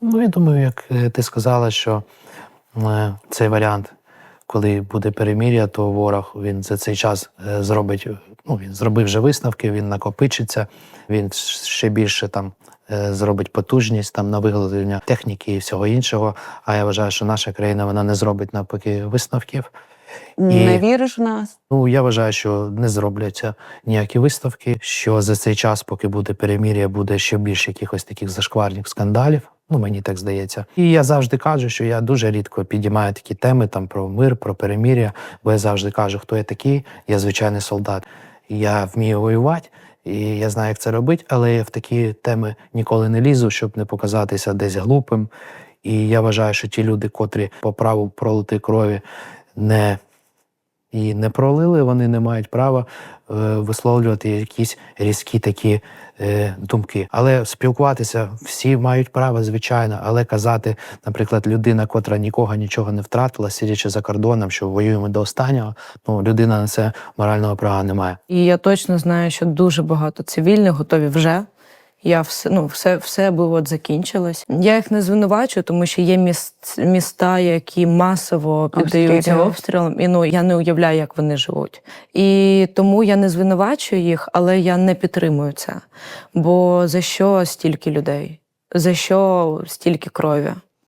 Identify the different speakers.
Speaker 1: Ну, я думаю, як е, ти сказала, що е, цей варіант, коли буде перемір'я, то ворог він за цей час е, зробить. Ну, він зробив вже висновки, він накопичиться, він ще більше там зробить потужність там на виготовлення техніки і всього іншого. А я вважаю, що наша країна вона не зробить навпаки висновків.
Speaker 2: Не віриш в нас?
Speaker 1: Ну, я вважаю, що не зробляться ніякі виставки. Що за цей час, поки буде перемір'я, буде ще більше якихось таких зашкварних скандалів. Ну, мені так здається. І я завжди кажу, що я дуже рідко підіймаю такі теми там про мир, про перемір'я, бо я завжди кажу, хто я такий, я звичайний солдат. Я вмію воювати, і я знаю, як це робити, але я в такі теми ніколи не лізу, щоб не показатися десь глупим. І я вважаю, що ті люди, котрі по праву пролити крові не і не пролили, вони не мають права е, висловлювати якісь різкі такі е, думки. Але спілкуватися всі мають право, звичайно, але казати, наприклад, людина, котра нікого нічого не втратила, сидячи за кордоном, що воюємо до останнього, ну людина на це морального права не має.
Speaker 3: І я точно знаю, що дуже багато цивільних готові вже. Я все, ну, все, все би от закінчилось. Я їх не звинувачую, тому що є міст, міста, які масово піддаються обстрілам, і ну я не уявляю, як вони живуть. І тому я не звинувачую їх, але я не підтримую це. Бо за що стільки людей? За що стільки крові?